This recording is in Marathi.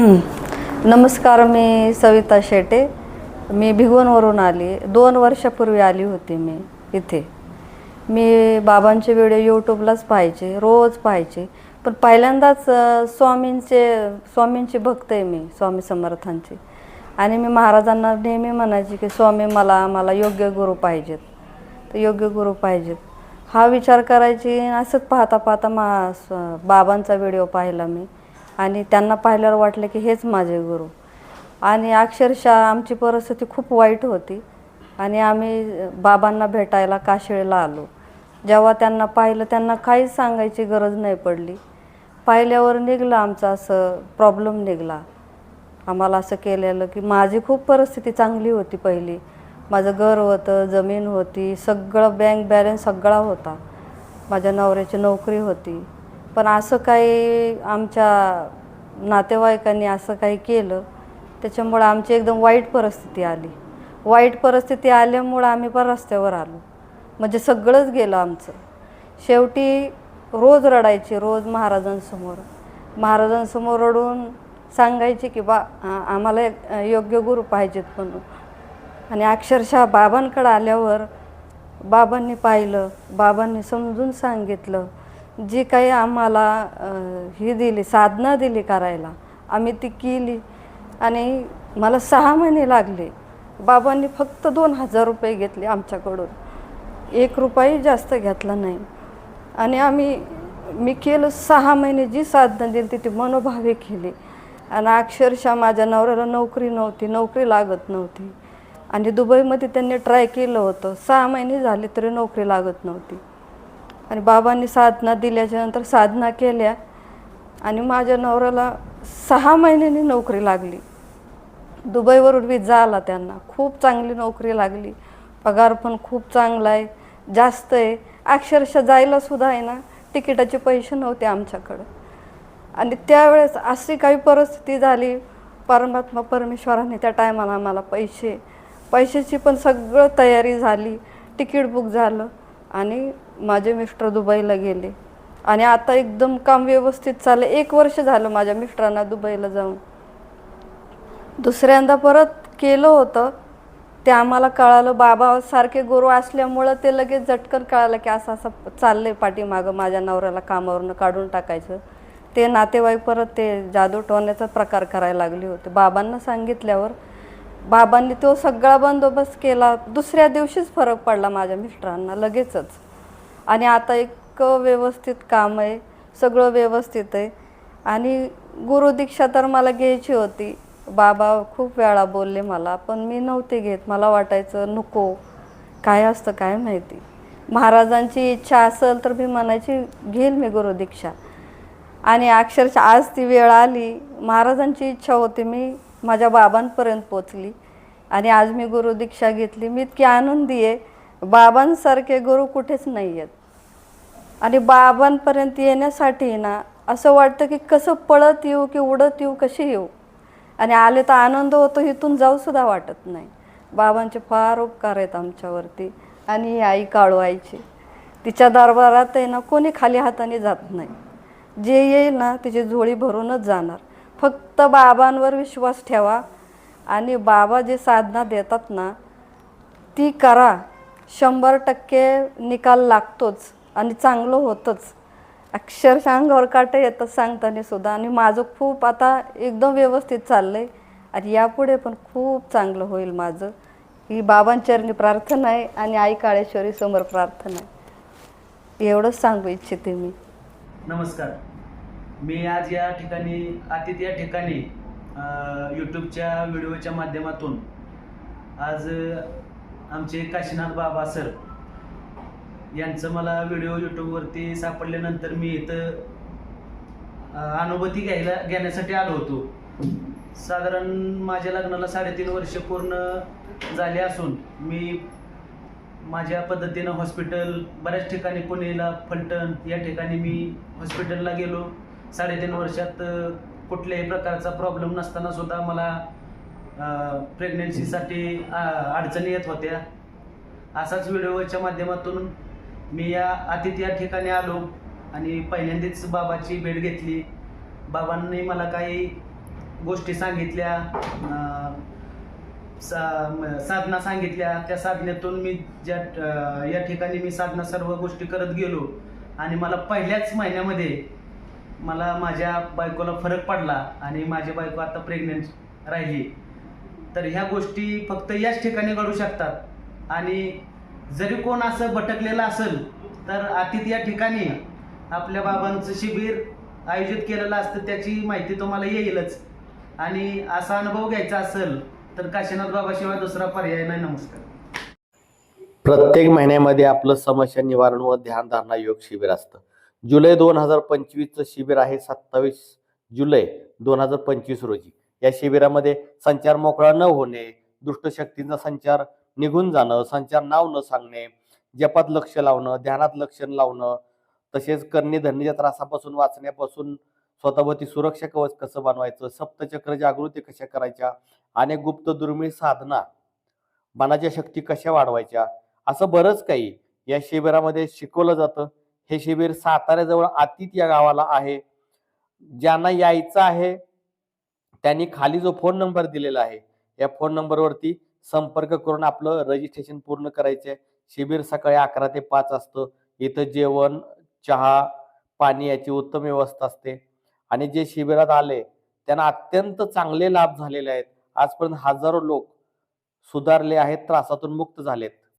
नमस्कार मी सविता शेटे. मी भिगवणवरून आली. दोन वर्षापूर्वी आली होती मी इथे. मी बाबांचे व्हिडिओ यूट्यूबलाच पाहायचे रोज पाहायचे. पण पहिल्यांदाच स्वामींचे स्वामींची भक्त आहे मी स्वामी समर्थांची. आणि मी महाराजांना नेहमी म्हणायचे की स्वामी मला मला योग्य गुरु पाहिजेत. तर योग्य गुरु पाहिजेत. हा विचार करायची असंच पाहता पाहता मा बाबांचा व्हिडिओ पाहिला मी. आणि त्यांना पाहिल्यावर वाटलं की हेच माझे गुरु. आणि अक्षरशः आमची परिस्थिती खूप वाईट होती. आणि आम्ही बाबांना भेटायला काशिळेला आलो. जेव्हा त्यांना पाहिलं त्यांना काहीच सांगायची गरज नाही पडली. पाहिल्यावर निघलं आमचा असं प्रॉब्लेम निघला. आम्हाला असं केलेलं की माझी खूप परिस्थिती चांगली होती पहिली. माझं घर होतं जमीन होती सगळं बँक बॅलन्स सगळा होता. माझ्या नवऱ्याची नोकरी होती. पण असं काही आमच्या नातेवाईकांनी असं काही केलं त्याच्यामुळं आमची एकदम वाईट परिस्थिती आली. वाईट परिस्थिती आल्यामुळं आम्ही पण रस्त्यावर आलो. म्हणजे सगळंच गेलं आमचं. शेवटी रोज रडायची रोज महाराजांसमोर. महाराजांसमोर रडून सांगायचे की बा आम्हाला योग्य गुरु पाहिजेत म्हणून. आणि अक्षरशः बाबांकडं आल्यावर बाबांनी पाहिलं बाबांनी समजून सांगितलं जी काही आम्हाला ही दिली साधना दिली करायला आम्ही ती केली. आणि मला सहा महिने लागले. बाबांनी फक्त दोन हजार रुपये घेतले आमच्याकडून. एक रुपयाही जास्त घेतला नाही. आणि आम्ही मी केलं सहा महिने जी साधना दिली ती ती मनोभावे केली. आणि अक्षरशः माझ्या नवऱ्याला नोकरी नव्हती नोकरी लागत नव्हती. आणि दुबईमध्ये त्यांनी ट्राय केलं होतं. सहा महिने झाले तरी नोकरी लागत नव्हती. आणि बाबांनी साधना दिल्याच्या नंतर साधना केल्या आणि माझ्या नवऱ्याला सहा महिन्यांनी नोकरी लागली. दुबईवरून विजा आला त्यांना. खूप चांगली नोकरी लागली. पगार पण खूप चांगला आहे. जास्त आहे. अक्षरशः जायला सुद्धा आहे ना. तिकिटाचे पैसे नव्हते आमच्याकडं. आणि त्यावेळेस अशी काही परिस्थिती झाली. परमात्मा परमेश्वराने त्या टायमाला आम्हाला पैसे पैशाची पण सगळं तयारी झाली. तिकीट बुक झालं. आणि माझे मिस्टर दुबईला गेले. आणि आता एकदम काम व्यवस्थित चाललं. एक वर्ष झालं माझ्या मिस्टरांना दुबईला जाऊन. दुसऱ्यांदा परत केलं होतं. ते आम्हाला कळालं बाबा सारखे गुरु असल्यामुळं ते लगेच झटकन कळालं की असं असं चाललंय पाठीमागं माझ्या नवऱ्याला कामावरनं काढून टाकायचं. ते नातेवाईक परत ते जादू टोण्याचा प्रकार करायला लागले होते. बाबांना सांगितल्यावर बाबांनी तो सगळा बंदोबस्त केला. दुसऱ्या दिवशीच फरक पडला माझ्या मिस्टरांना लगेचच. आणि आता एक व्यवस्थित काम आहे सगळं व्यवस्थित आहे. आणि गुरुदीक्षा तर मला घ्यायची होती. बाबा खूप वेळा बोलले मला पण मी नव्हते घेत. मला वाटायचं नको काय असतं काय माहिती? महाराजांची इच्छा असेल तर मी म्हणायची घेईल मी गुरुदीक्षा आणि अक्षरशः आज ती वेळ आली. महाराजांची इच्छा होती मी माझ्या बाबांपर्यंत पोचली. आणि आज मी गुरुदीक्षा घेतली. मी इतकी आनंदी आहे. बाबांसारखे गुरु कुठेच नाही आहेत आणि बाबांपर्यंत येण्यासाठी ना असं वाटतं की कसं पळत येऊ की उडत येऊ कशी येऊ. आणि आले तर आनंद होतो इथून जाऊसुद्धा वाटत नाही. बाबांचे फार उपकार आहेत आमच्यावरती. आणि ही आई काळू आईची. तिच्या दरबारात आहे ना कोणी खाली हाताने जात नाही. जे येईल ना तिची झोळी भरूनच जाणार. फक्त बाबांवर विश्वास ठेवा आणि बाबा जे साधना देतात ना ती करा. शंभर टक्के निकाल लागतोच आणि चांगलं होतंच. अक्षरशः अंगावर काटं येतात सांगताना सुद्धा आणि माझं खूप आता एकदम व्यवस्थित चाललं आहे आणि यापुढे पण खूप चांगलं होईल माझं. ही बाबांचरणी प्रार्थना आहे आणि आई काळेश्वरी समोर प्रार्थना आहे. एवढंच सांगू इच्छिते मी. नमस्कार. मी आज या ठिकाणी अतिथी या ठिकाणी यूट्यूबच्या व्हिडिओच्या माध्यमातून आज आमचे काशीनाथ बाबा सर यांचं मला व्हिडिओ यूट्यूबवरती सापडल्यानंतर मी इथं अनुभूती घ्यायला घेण्यासाठी आलो होतो. साधारण माझ्या लग्नाला साडेतीन वर्ष पूर्ण झाले असून मी माझ्या पद्धतीनं हॉस्पिटल बऱ्याच ठिकाणी पुणेला फलटण या ठिकाणी मी हॉस्पिटलला गेलो. साडेतीन वर्षात कुठल्याही प्रकारचा प्रॉब्लेम नसताना सुद्धा मला प्रेग्नेन्सीसाठी अडचणी येत होत्या. असाच व्हिडिओच्या माध्यमातून मी या अतिथी या ठिकाणी आलो आणि पहिल्यांदाच बाबाची भेट घेतली. बाबांनी मला काही गोष्टी सांगितल्या सा म- साधना सांगितल्या. त्या साधनेतून मी ज्या या ठिकाणी मी साधना सर्व गोष्टी करत गेलो. आणि मला पहिल्याच महिन्यामध्ये मला माझ्या बायकोला फरक पडला आणि माझी बायको आता प्रेग्नेंट राहिली. तर ह्या गोष्टी फक्त याच ठिकाणी घडू शकतात. आणि जरी कोण असं भटकलेलं असेल तर अतिथ या ठिकाणी आपल्या बाबांचं शिबिर आयोजित केलेलं असतं त्याची माहिती तुम्हाला येईलच. आणि असा अनुभव घ्यायचा असेल तर काशीनाथ बाबाशिवाय दुसरा पर्याय नाही. नमस्कार. प्रत्येक महिन्यामध्ये आपलं समस्या निवारण व ध्यानधारणा योग शिबिर असतं. जुलै दोन हजार पंचवीसचं शिबिर आहे सत्तावीस जुलै दोन हजार पंचवीस रोजी. या शिबिरामध्ये संचार मोकळा न होणे दुष्टशक्तींचा संचार निघून जाणं संचार नाव न सांगणे जपात लक्ष लावणं ध्यानात लक्ष लावणं तसेच करणी धरणीच्या त्रासापासून वाचण्यापासून स्वतःभोवती सुरक्षा कवच कसं बनवायचं सप्तचक्र जागृती कशा करायच्या आणि गुप्त दुर्मिळ साधना मनाच्या शक्ती कशा वाढवायच्या असं बरंच काही या शिबिरामध्ये शिकवलं जातं. हे शिबिर साताऱ्याजवळ आतीत या गावाला आहे. ज्यांना यायचं आहे त्यांनी खाली जो फोन नंबर दिलेला आहे या फोन नंबरवरती संपर्क करून आपलं रजिस्ट्रेशन पूर्ण करायचे शिबिर सकाळी अकरा ते पाच असतं. इथं जेवण चहा पाणी याची उत्तम व्यवस्था असते. आणि जे शिबिरात आले त्यांना अत्यंत चांगले लाभ झालेले आहेत. आजपर्यंत हजारो लोक सुधारले आहेत त्रासातून मुक्त झालेत.